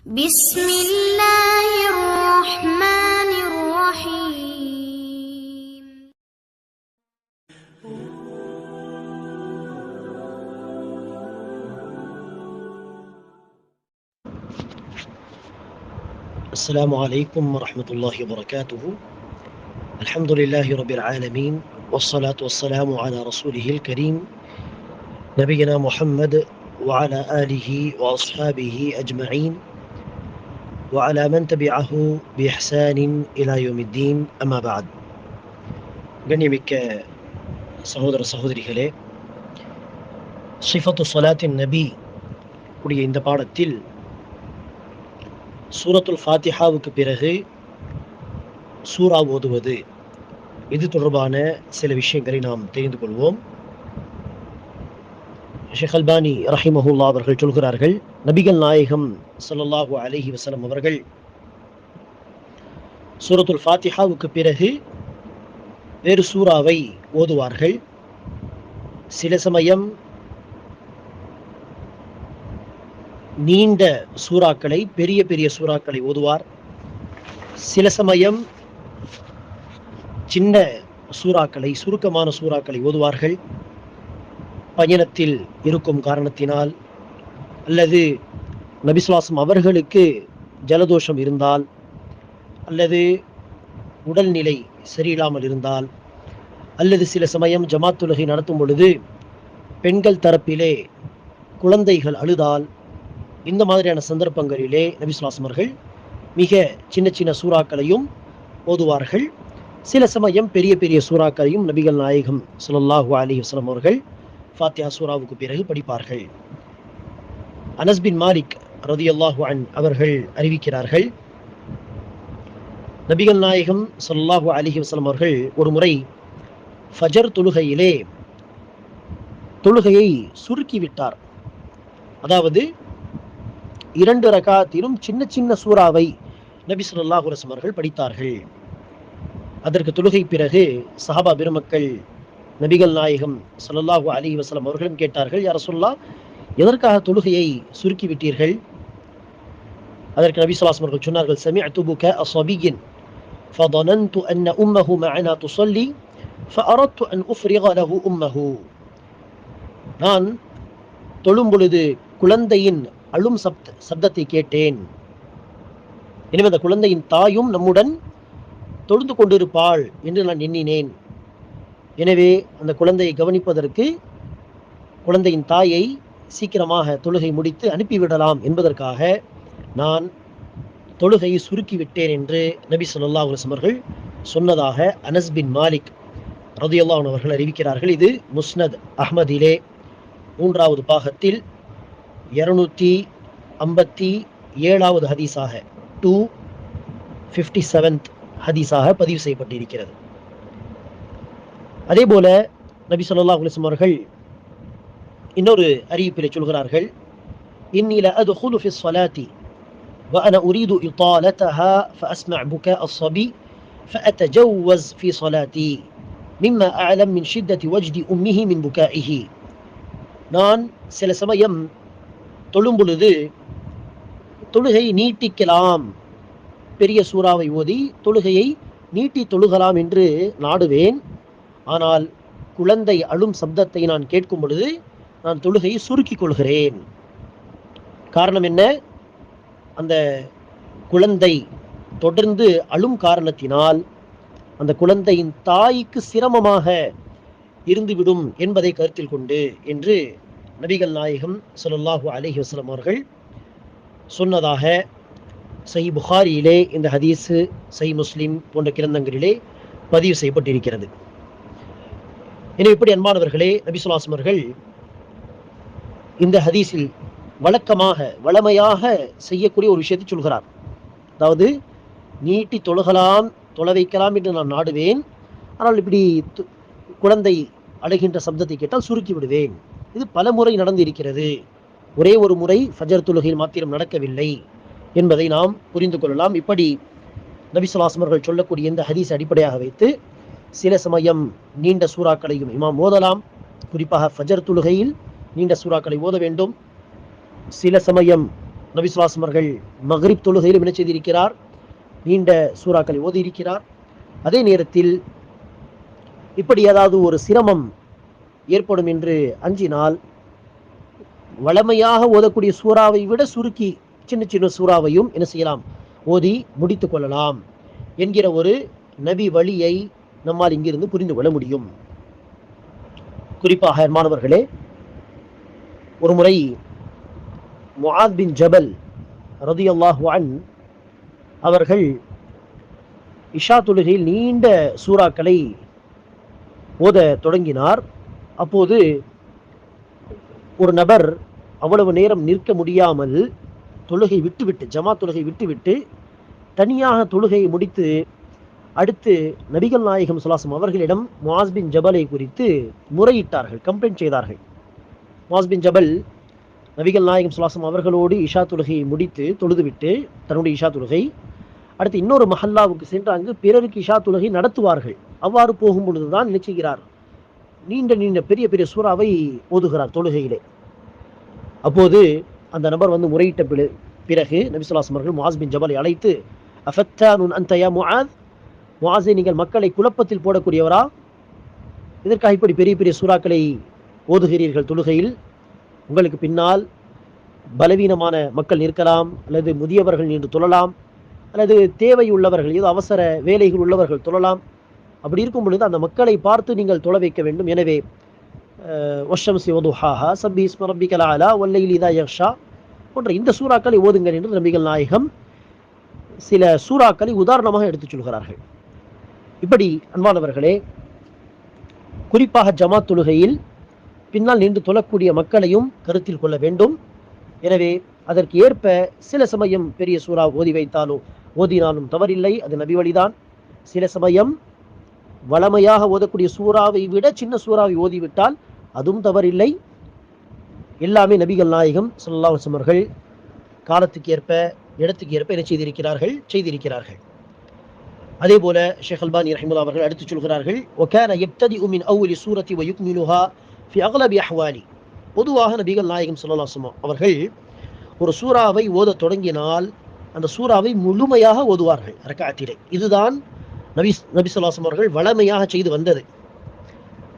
بسم الله الرحمن الرحيم. السلام عليكم ورحمة الله وبركاته. الحمد لله رب العالمين والصلاة والسلام على رسوله الكريم نبينا محمد وعلى آله وأصحابه أجمعين. وعلى من تبعه بإحسان إلى يوم الدين أما بعد கண்ணியமிக்க சகோதர சகோதரிகளே சிஃபத்து சலாத்தின் நபி உடைய இந்த பாடத்தில் சூரத்துல் ஃபாத்திஹாவுக்கு பிறகு சூரா ஓதுவது இது தொடர்பான சில விஷயங்களை நாம் தெரிந்து கொள்வோம் ஷேக் அல்பானி ரஹிமஹுல்லா அவர்கள் சொல்கிறார்கள் நபிகள் நாயகம் சல்லாஹூ அலஹி வசலம் அவர்கள் சூரத்துல் ஃபாத்திஹாவுக்கு பிறகு வேறு சூறாவை ஓதுவார்கள். சில சமயம் நீண்ட சூறாக்களை பெரிய பெரிய சூறாக்களை ஓதுவார். சில சமயம் சின்ன சூறாக்களை சுருக்கமான சூறாக்களை ஓதுவார்கள். பயணத்தில் இருக்கும் காரணத்தினால் அல்லது நபிசுவாசம் அவர்களுக்கு ஜலதோஷம் இருந்தால் அல்லது உடல்நிலை சரியில்லாமல் இருந்தால் அல்லது சில சமயம் ஜமாத்துலகை நடத்தும் பொழுது பெண்கள் தரப்பிலே குழந்தைகள் அழுதால் இந்த மாதிரியான சந்தர்ப்பங்களிலே நபிசுவாசம் அவர்கள் மிக சின்ன சின்ன சூறாக்களையும் ஓதுவார்கள். சில சமயம் பெரிய பெரிய சூறாக்களையும் நபிகள் நாயகம் ஸல்லல்லாஹு அலி வஸ்லம் அவர்கள் ஃபாத்தியா சூராவுக்கு பிறகு படிப்பார்கள். அனஸ்பின் மாலிக் ரதி அல்லாஹு அன் அவர்கள் அறிவிக்கிறார்கள் நபிகள் நாயகம் ஸல்லல்லாஹு அலிஹி வசலம் அவர்கள் ஒரு முறை ஃபஜர் தொழுகையிலே தொழுகையை சுருக்கிவிட்டார் அதாவது இரண்டு ரகாத்திலும் சின்ன சின்ன சூறாவை நபி ஸல்லல்லாஹு அவர்கள் படித்தார்கள். அதற்கு தொழுகை பிறகு சஹாபா பெருமக்கள் நபிகள் நாயகம் ஸல்லல்லாஹு அலைஹி வஸல்லம் அவர்களும் கேட்டார்கள் யார் சொல்லா எதற்காக தொழுகையை சுருக்கி விட்டீர்கள் அதற்கு நபி ஸல்லல்லாஹு அவர்கள் சொன்னார்கள் சமிஅத்து புக அஸபியின் فظننت أن أمه معنا تصلي فأردت أن أفرغ له أمه நான் தொழும் பொழுது குழந்தையின் அழும் சப்த சப்தத்தை கேட்டேன் எனவே அந்த குழந்தையின் தாயும் நம்முடன் தொழுந்து கொண்டிருப்பாள் என்று நான் எண்ணினேன் எனவே அந்த குழந்தையை கவனிப்பதற்கு குழந்தையின் தாயை சீக்கிரமாக தொழுகை முடித்து அனுப்பிவிடலாம் என்பதற்காக நான் தொழுகையை சுருக்கிவிட்டேன் என்று நபி சொல்லா அவர்கள் சொன்னதாக அனஸ் பின் மாலிக் ரதியுல்லா அவர்கள் அறிவிக்கிறார்கள். இது முஸ்னத் அஹ்மதிலே மூன்றாவது பாகத்தில் இருநூத்தி ஐம்பத்தி ஏழாவது ஹதீஸாக டூ ஃபிஃப்டி செவன்த் ஹதீஸாக பதிவு செய்யப்பட்டிருக்கிறது. அதே போல நபி சொல்லா அலிஸ்லம் அவர்கள் இன்னொரு அறிவிப்பிலே சொல்கிறார்கள் இன்னில அது ஃபி الصلاة وأنا أريد إطالتها فأسمع بكاء الصبي فأتجوز في صلاتي مما أعلم من شدة وجد أمه من بكائه நான் சில சமயம் தொழும் பொழுது தொழுகை நீட்டிக்கலாம் பெரிய சூறாவை ஓதி தொழுகையை நீட்டி தொழுகலாம் என்று நாடுவேன் ஆனால் குழந்தை அழும் சப்தத்தை நான் கேட்கும் பொழுது நான் தொழுகையை சுருக்கிக் கொள்கிறேன். காரணம் என்ன? அந்த குழந்தை தொடர்ந்து அழும் காரணத்தினால் அந்த குழந்தையின் தாய்க்கு சிரமமாக இருந்துவிடும் என்பதை கருத்தில் கொண்டு என்று நபிகள் நாயகம் சொல்லாஹு அலஹி வஸ்லம் அவர்கள் சொன்னதாக சஹி புகாரியிலே இந்த ஹதீஸு சஹி முஸ்லிம் போன்ற கிரந்தங்களிலே பதிவு செய்யப்பட்டிருக்கிறது. எனவே இப்படி அன்பானவர்களே நபிசுல்லாசம் அவர்கள் இந்த ஹதீஸில் வழக்கமாக வளமையாக செய்யக்கூடிய ஒரு விஷயத்தை சொல்கிறார். அதாவது நீட்டி தொழுகலாம் தொலை வைக்கலாம் என்று நான் நாடுவேன் ஆனால் இப்படி து- குழந்தை அழுகின்ற சப்தத்தை கேட்டால் சுருக்கி விடுவேன். இது பல முறை நடந்திருக்கிறது ஒரே ஒரு முறை ஃபஜர் தொழுகையில் மாத்திரம் நடக்கவில்லை என்பதை நாம் புரிந்து கொள்ளலாம். இப்படி நபிசுலாசமர்கள் சொல்லக்கூடிய இந்த ஹதீஸ் அடிப்படையாக வைத்து சில சமயம் நீண்ட சூறாக்களையும் இமாம் ஓதலாம். குறிப்பாக ஃபஜர் தொழுகையில் நீண்ட சூறாக்களை ஓத வேண்டும். சில சமயம் நபிசுவாசம் அவர்கள் மகரிப் தொழுகையிலும் என்ன செய்திருக்கிறார்? நீண்ட சூறாக்களை ஓதியிருக்கிறார். அதே நேரத்தில் இப்படி ஏதாவது ஒரு சிரமம் ஏற்படும் என்று அஞ்சினால் வளமையாக ஓதக்கூடிய சூறாவை விட சுருக்கி சின்ன சின்ன சூறாவையும் என்ன செய்யலாம்? ஓதி முடித்துக் கொள்ளலாம் என்கிற ஒரு நபி வழியை நம்மால் இங்கிருந்து புரிந்து கொள்ள முடியும். குறிப்பாக மாணவர்களே ஒரு முறை முஆத் பின் ஜபல் ரதி அல்லாஹுவான் அவர்கள் இஷா தொழுகையில் நீண்ட சூறாக்களை ஓத தொடங்கினார். அப்போது ஒரு நபர் அவ்வளவு நேரம் நிற்க முடியாமல் தொழுகை விட்டுவிட்டு ஜமா தொழுகை விட்டுவிட்டு தனியாக தொழுகையை முடித்து அடுத்து நபிகள் நாயகம் சுலாசம் அவர்களிடம் மாஸ்பின் ஜபலை குறித்து முறையிட்டார்கள் கம்ப்ளைண்ட் செய்தார்கள். மாஸ்பின் ஜபல் நபிகள் நாயகம் சுலாசம் அவர்களோடு இஷா தொழுகையை முடித்து தொழுதுவிட்டு தன்னுடைய இஷா தொழுகை. அடுத்து இன்னொரு மஹல்லாவுக்கு சென்று அங்கு பிறருக்கு இஷா தொழுகை நடத்துவார்கள். அவ்வாறு போகும் பொழுதுதான் நினைச்சுகிறார் நீண்ட நீண்ட பெரிய பெரிய சூறாவை ஓதுகிறார் தொழுகையிலே. அப்போது அந்த நபர் வந்து முறையிட்ட பிற- பிறகு நபிசுல்லாஸ் அவர்கள் மாஸ்பின் பின் ஜபலை அழைத்து அஃபத்தானுன் அந்தயா முஹாத் முஆத் நீங்கள் மக்களை குழப்பத்தில் போடக்கூடியவரா? இதற்காக இப்படி பெரிய பெரிய சூறாக்களை ஓதுகிறீர்கள் தொழுகையில். உங்களுக்கு பின்னால் பலவீனமான மக்கள் நிற்கலாம் அல்லது முதியவர்கள் நின்று தொழலாம் அல்லது தேவை உள்ளவர்கள் ஏதோ அவசர வேலைகள் உள்ளவர்கள் தொழலாம். அப்படி இருக்கும் பொழுது அந்த மக்களை பார்த்து நீங்கள் தொழ வைக்க வேண்டும். எனவே ஒஷம்சி வதுஹாஹா சப்பி இஸ்ம ரப்பிக்கல் இதா யக்ஷா போன்ற இந்த சூறாக்களை ஓதுங்கள் என்று நபிகள் நாயகம் சில சூறாக்களை உதாரணமாக எடுத்துச் சொல்கிறார்கள். இப்படி அன்பானவர்களே குறிப்பாக ஜமாத் தொழுகையில் பின்னால் நின்று தொழக்கூடிய மக்களையும் கருத்தில் கொள்ள வேண்டும். எனவே அதற்கு ஏற்ப சில சமயம் பெரிய சூறா ஓதி வைத்தாலோ ஓதினாலும் தவறில்லை அது நபி வழிதான். சில சமயம் வளமையாக ஓதக்கூடிய சூறாவை விட சின்ன சூறாவை ஓதிவிட்டால் அதுவும் தவறில்லை. எல்லாமே நபிகள் நாயகம் ஸல்லல்லாஹு அவர்கள் காலத்துக்கு ஏற்ப இடத்துக்கு ஏற்ப என்ன செய்திருக்கிறார்கள்? செய்திருக்கிறார்கள். அதே போல ஷேக் அல்பானி ரஹிமுல்லா அவர்கள் அடுத்து சொல்கிறார்கள் ஒகேன எப்ததி உமின் அவுலி சூரத்தி வயுக் மினுஹா ஃபி அகலபி அஹ்வாலி. பொதுவாக நபிகள் நாயகம் சொல்லலாசுமா அவர்கள் ஒரு சூறாவை ஓத தொடங்கினால் அந்த சூறாவை முழுமையாக ஓதுவார்கள் ரக்காத்திரை இதுதான் நபி நபி சொல்லாசம் அவர்கள் வளமையாக செய்து வந்தது.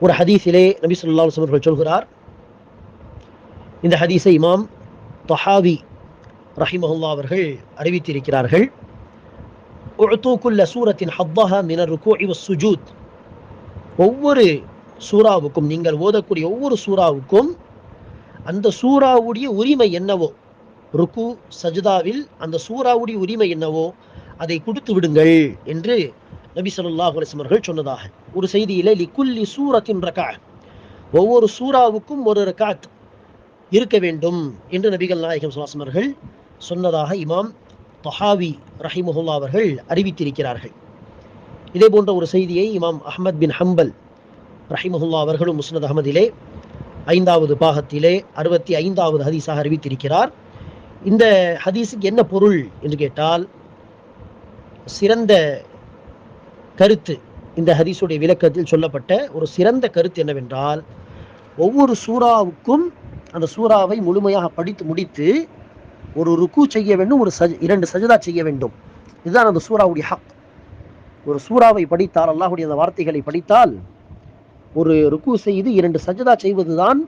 ஒரு ஹதீஸிலே நபி சொல்லாசம் அவர்கள் சொல்கிறார் இந்த ஹதீஸை இமாம் தொஹாவி ரஹிமஹுல்லா அவர்கள் அறிவித்திருக்கிறார்கள். உஅத்து சூரத்தின் சூரத்தின் ஹத்தஹா மினர் இவ சுஜூத் ஒவ்வொரு சூறாவுக்கும் நீங்கள் ஓதக்கூடிய ஒவ்வொரு சூறாவுக்கும் அந்த சூறாவுடைய உரிமை என்னவோ ருக்கு சஜிதாவில் அந்த சூறாவுடைய உரிமை என்னவோ அதை கொடுத்து விடுங்கள் என்று நபி சொல்லாஹ் அலிஸ்மர்கள் சொன்னதாக. ஒரு செய்தியிலே லிக்குல்லி சூரத்தின் ரக்கா ஒவ்வொரு சூறாவுக்கும் ஒரு ரக்காத் இருக்க வேண்டும் என்று நபிகள் நாயகம் சுவாசமர்கள் சொன்னதாக இமாம் தொஹாவி ரஹிமஹுல்லா அவர்கள் அறிவித்திருக்கிறார்கள். இதே போன்ற ஒரு செய்தியை இமாம் அஹ்மத் பின் ஹம்பல் ரஹிமஹுல்லா அவர்களும் முஸ்னத் அகமதிலே ஐந்தாவது பாகத்திலே அறுபத்தி ஐந்தாவது ஹதீஸாக அறிவித்திருக்கிறார். இந்த ஹதீஸுக்கு என்ன பொருள் என்று கேட்டால் சிறந்த கருத்து இந்த ஹதீஸுடைய விளக்கத்தில் சொல்லப்பட்ட ஒரு சிறந்த கருத்து என்னவென்றால் ஒவ்வொரு சூறாவுக்கும் அந்த சூறாவை முழுமையாக படித்து முடித்து ஒரு ருக்கு செய்ய வேண்டும் ஒரு சஜ் இரண்டு சஜதா செய்ய வேண்டும். இதுதான் அந்த சூறாவுடைய ஹக். ஒரு சூறாவை படித்தால் அல்லாஹுடைய அந்த வார்த்தைகளை படித்தால் ஒரு ருக்கு செய்து இரண்டு சஜதா செய்வதுதான்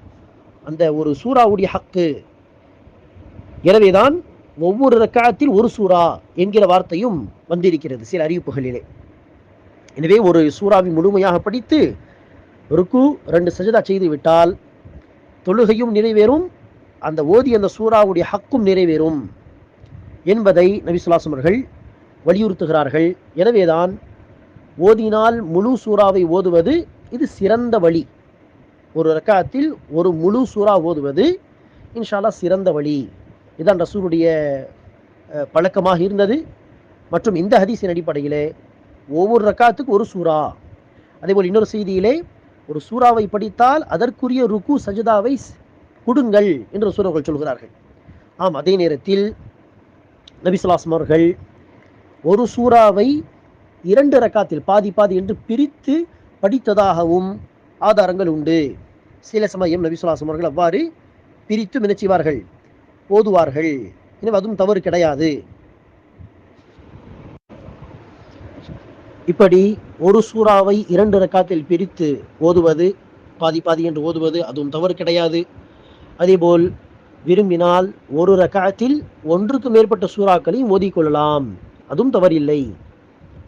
அந்த ஒரு சூறாவுடைய ஹக்கு. எனவேதான் ஒவ்வொரு ரக்காயத்தில் ஒரு சூறா என்கிற வார்த்தையும் வந்திருக்கிறது சில அறிவிப்புகளிலே. எனவே ஒரு சூறாவை முழுமையாக படித்து ருக்கு ரெண்டு சஜதா செய்து விட்டால் தொழுகையும் நிறைவேறும் அந்த ஓதி அந்த சூறாவுடைய ஹக்கும் நிறைவேறும் என்பதை நபிசுல்லாசம் அவர்கள் வலியுறுத்துகிறார்கள். எனவேதான் ஓதினால் முழு சூறாவை ஓதுவது இது சிறந்த வழி. ஒரு ரக்காத்தில் ஒரு முழு சூறா ஓதுவது இன்ஷால்லா சிறந்த வழி. இதுதான் ரசூருடைய பழக்கமாக இருந்தது. மற்றும் இந்த ஹதீஸின் அடிப்படையிலே ஒவ்வொரு ரக்காத்துக்கு ஒரு சூறா. அதேபோல் இன்னொரு செய்தியிலே ஒரு சூறாவை படித்தால் அதற்குரிய ருக்கு சஜிதாவை கொடுங்கள் என்று சூரர்கள் சொல்கிறார்கள். ஆம் அதே நேரத்தில் நபிசுல்லாஸ்லம் அவர்கள் ஒரு சூறாவை இரண்டு ரக்காத்தில் பாதி பாதி என்று பிரித்து படித்ததாகவும் ஆதாரங்கள் உண்டு. சில சமயம் நபிசுலாசம் அவர்கள் அவ்வாறு பிரித்து மினச்சிவார்கள் ஓதுவார்கள். எனவே அதுவும் தவறு கிடையாது. இப்படி ஒரு சூறாவை இரண்டு ரக்காத்தில் பிரித்து ஓதுவது பாதி பாதி என்று ஓதுவது அதுவும் தவறு கிடையாது. அதேபோல் விரும்பினால் ஒரு ரக்காத்தில் ஒன்றுக்கு மேற்பட்ட சூறாக்களையும் ஓதிக்கொள்ளலாம் அதுவும் தவறில்லை.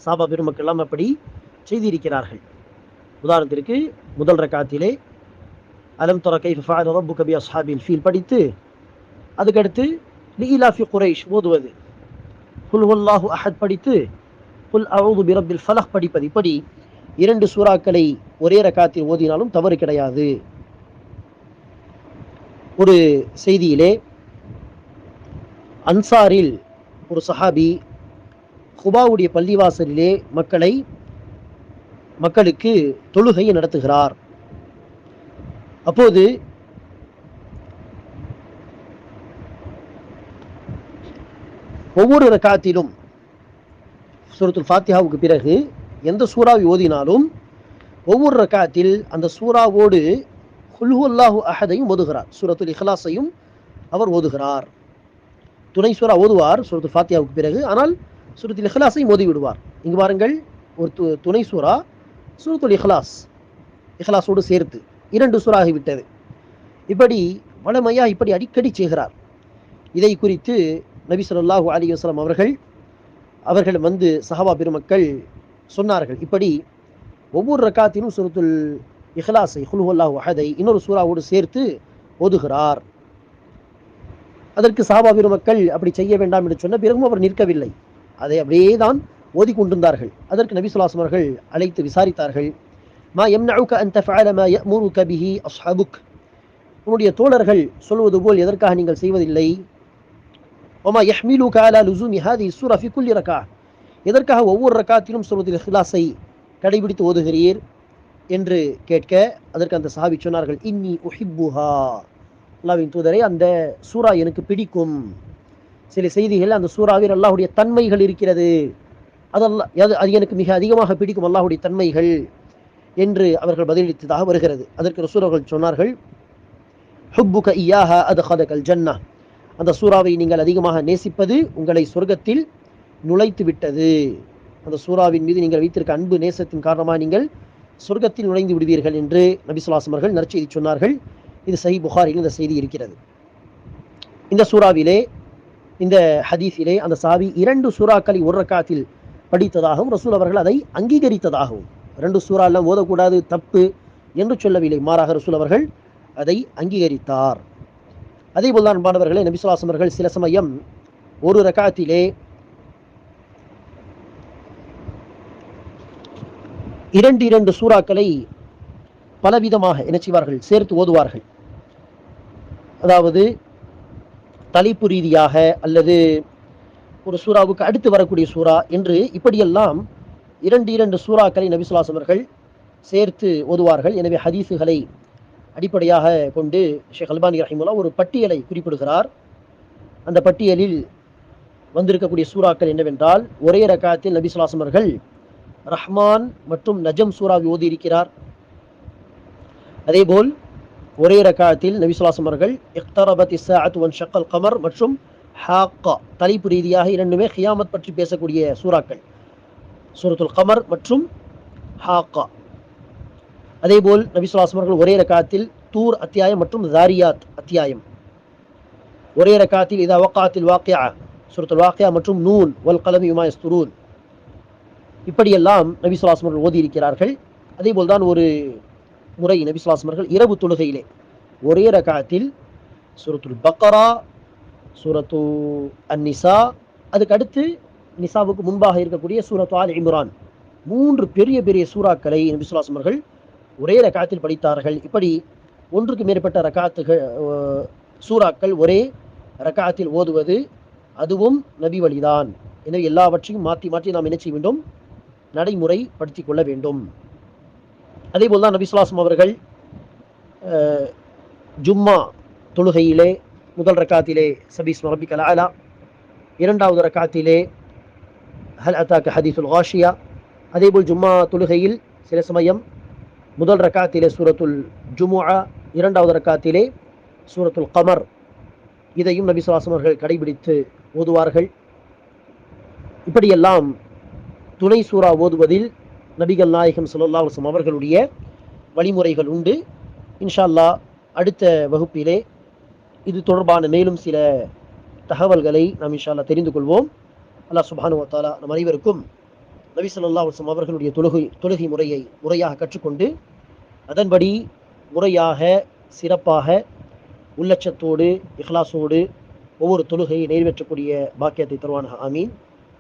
சாபா பெருமக்கெல்லாம் அப்படி செய்திருக்கிறார்கள். உதாரணத்திற்கு முதல் ரகாத்திலே அலம் தொர கைஃப ஃபஅல அஸ்ஹாபில் ஃபீல்? படித்து அதுக்கடுத்து லீலாஃபி குரேஷ் ஓதுவது குல் ஹுல்லாஹு அஹத் படித்து குல் அவுது பிரபில் ஃபலஹ் படிப்பது இப்படி இரண்டு சூறாக்களை ஒரே ரகாத்தில் ஓதினாலும் தவறு கிடையாது. ஒரு செய்தியிலே அன்சாரில் ஒரு சஹாபி குபாவுடைய பள்ளிவாசலிலே மக்களை மக்களுக்கு தொழுகையை நடத்துகிறார். அப்போது ஒவ்வொரு ரக்காத்திலும் சூரத்துல் ஃபாத்தியாவுக்கு பிறகு எந்த சூறாவை ஓதினாலும் ஒவ்வொரு ரக்காத்தில் அந்த சூறாவோடு குல்ஹு அல்லாஹு அஹதையும் ஓதுகிறார். சூரத்துல் இஹ்லாஸையும் அவர் ஓதுகிறார். துணை சூரா ஓதுவார் சூரத்து ஃபாத்தியாவுக்கு பிறகு. ஆனால் சூரத்துல் இஹ்லாஸையும் ஓதி விடுவார் இங்கு பாருங்கள் ஒரு து- துணை சூரா சூரத்துல் இஹ்லாஸ் இஹ்லாஸோடு சேர்த்து இரண்டு சூறாகிவிட்டது இப்படி வளமையா இப்படி அடிக்கடி செய்கிறார். இதை குறித்து நபி ஸல்லல்லாஹு அலி வஸ்லாம் அவர்கள் அவர்கள் வந்து சஹாபா பெருமக்கள் சொன்னார்கள். இப்படி ஒவ்வொரு ரக்காத்திலும் சுரத்துல் இஹ்லாஸை ஹுல்ஹுல்லாஹு வஹதை இன்னொரு சூறாவோடு சேர்த்து ஓதுகிறார். அதற்கு சாபா பெருமக்கள் அப்படி செய்ய வேண்டாம் என்று சொன்ன பிறகும் அவர் நிற்கவில்லை. அதை அப்படியே தான் ஓதிக்கொண்டிருந்தார்கள். அதற்கு நபி ஸல்லல்லாஹு அவர்கள் அழைத்து விசாரித்தார்கள். மா யம்னஉக அன் தஃஅல மா பிஹி அஸ்ஹாபுக். உன்னுடைய தோழர்கள் சொல்வது போல் எதற்காக நீங்கள் செய்வதில்லை? ஒமா யஹ்மிலு காலா லுசூமி ஹாதி சூரா ஃபி குல்லி ரக்கா எதற்காக ஒவ்வொரு ரக்காத்திலும் சொல்வதில் இஹ்லாஸை கடைபிடித்து ஓதுகிறீர்? என்று கேட்க அதற்கு அந்த சஹாபி சொன்னார்கள் இன்னி உஹிப்புஹா. அல்லாவின் தூதரை அந்த சூரா எனக்கு பிடிக்கும். சில செய்திகள் அந்த சூறாவில் அல்லாஹுடைய தன்மைகள் இருக்கிறது. அதெல்லாம் அது அது எனக்கு மிக அதிகமாக பிடிக்கும் அல்லாஹுடைய தன்மைகள் என்று அவர்கள் பதிலளித்ததாக வருகிறது. அதற்கு ரசூல் அவர்கள் சொன்னார்கள் ஹுப்புக இயாஹா அது ஜன்னா. அந்த சூறாவை நீங்கள் அதிகமாக நேசிப்பது உங்களை சொர்க்கத்தில் நுழைத்து விட்டது அந்த சூறாவின் மீது நீங்கள் வைத்திருக்க அன்பு நேசத்தின் காரணமாக நீங்கள் சொர்க்கத்தில் நுழைந்து விடுவீர்கள் என்று நபி அவர்கள் நற்செய்தி சொன்னார்கள். இது சஹி புகாரில் இந்த செய்தி இருக்கிறது. இந்த சூறாவிலே இந்த ஹதீஸிலே அந்த சாவி இரண்டு சூறாக்களை ஒரு ரக்காத்தில் படித்ததாகவும் ரசூல் அவர்கள் அதை அங்கீகரித்ததாகவும் ரெண்டு சூறா எல்லாம் ஓதக்கூடாது தப்பு என்று சொல்லவில்லை. மாறாக ரசூல் அவர்கள் அதை அங்கீகரித்தார். அதே போல்தான் மாணவர்களே நபிசுலாசம் அவர்கள் சில சமயம் ஒரு ரகாத்திலே இரண்டு இரண்டு சூறாக்களை பலவிதமாக என்ன செய்வார்கள்? சேர்த்து ஓதுவார்கள். அதாவது தலைப்பு ரீதியாக அல்லது ஒரு சூறாவுக்கு அடுத்து வரக்கூடிய சூறா என்று இப்படியெல்லாம் இரண்டு இரண்டு சூறாக்களை நபிசுலாசம் அவர்கள் சேர்த்து ஓதுவார்கள். எனவே ஹதீஸுகளை அடிப்படையாக கொண்டு ஷேக் அல்பானி ரஹிமுல்லா ஒரு பட்டியலை குறிப்பிடுகிறார். அந்த பட்டியலில் வந்திருக்கக்கூடிய சூறாக்கள் என்னவென்றால் ஒரே ரகாத்தில் நபி அவர்கள் ரஹ்மான் மற்றும் நஜம் சூறாவை ஓதியிருக்கிறார். அதேபோல் ஒரே ரகாத்தில் நபிசுலாசம் அவர்கள் இக்தரபத் இசாத் ஒன் ஷக்கல் கமர் மற்றும் ஹாக்கா தலைப்பு ரீதியாக இரண்டுமே ஹியாமத் பற்றி பேசக்கூடிய சூறாக்கள். சூரத்துல் கமர் மற்றும் ஹாக்கா. அதேபோல் நபிசுலாசம் அவர்கள் ஒரே ரகாத்தில் தூர் அத்தியாயம் மற்றும் தாரியாத் அத்தியாயம். ஒரே ரகாத்தில் இதா வக்காத்தில் வாக்கியா சூரத்துல் வாக்கியா மற்றும் நூன் வல் கலம் யுமாயஸ்துரூன் இப்படியெல்லாம் நபி ஸல்லல்லாஹு அலைஹி அவர்கள் ஓதி இருக்கிறார்கள் தான் ஒரு முறை நபி ஸல்லல்லாஹு இரவு தொழுகையிலே ஒரே ரகாத்தில் சூரத்துல் பக்கரா சூரத்து அந்நிசா அதுக்கு அடுத்து நிசாவுக்கு முன்பாக இருக்கக்கூடிய சூரத்து ஆல் இம்ரான். மூன்று பெரிய பெரிய சூறாக்களை நபி ஸல்லல்லாஹு ஒரே ரகாத்தில் படித்தார்கள். இப்படி ஒன்றுக்கு மேற்பட்ட ரகாத்துகள் சூறாக்கள் ஒரே ரகாத்தில் ஓதுவது அதுவும் நபி வழிதான். எனவே எல்லாவற்றையும் மாற்றி மாற்றி நாம் என்ன செய்ய வேண்டும்? நடைமுறைப்படுத்திக் கொள்ள வேண்டும். அதே போல் தான் நபிசுலாசம் அவர்கள் ஜும்மா தொழுகையிலே முதல் ரக்காத்திலே சபீஸ் மரபி கலாலா இரண்டாவது ரக்காத்திலே ஹல் அத்தாக்க ஹதீஃபுல் ஹாஷியா அதேபோல் ஜும்மா தொழுகையில் சில சமயம் முதல் ரக்காத்திலே சூரத்துல் ஜுமுஆ இரண்டாவது ரக்காத்திலே சூரத்துல் கமர் இதையும் நபி சுல்லாசம் அவர்கள் கடைபிடித்து ஓதுவார்கள். இப்படியெல்லாம் துணை சூறா ஓதுவதில் நபிகள் நாயகம் ஸல்லல்லாஹு அலுவலம் அவர்களுடைய வழிமுறைகள் உண்டு. இன்ஷா அல்லாஹ் அடுத்த வகுப்பிலே இது தொடர்பான மேலும் சில தகவல்களை நாம் இன்ஷால்லா தெரிந்து கொள்வோம். அல்லாஹ் சுபானு வத்தாலா நம் அனைவருக்கும் நபி ஸல்லல்லாஹு அலைஹி அவர்களுடைய தொழுகை தொழுகை முறையை முறையாக கற்றுக்கொண்டு அதன்படி முறையாக சிறப்பாக உள்ளச்சத்தோடு இஹ்லாசோடு ஒவ்வொரு தொழுகையை நிறைவேற்றக்கூடிய பாக்கியத்தை தருவானாக. ஆமீன்.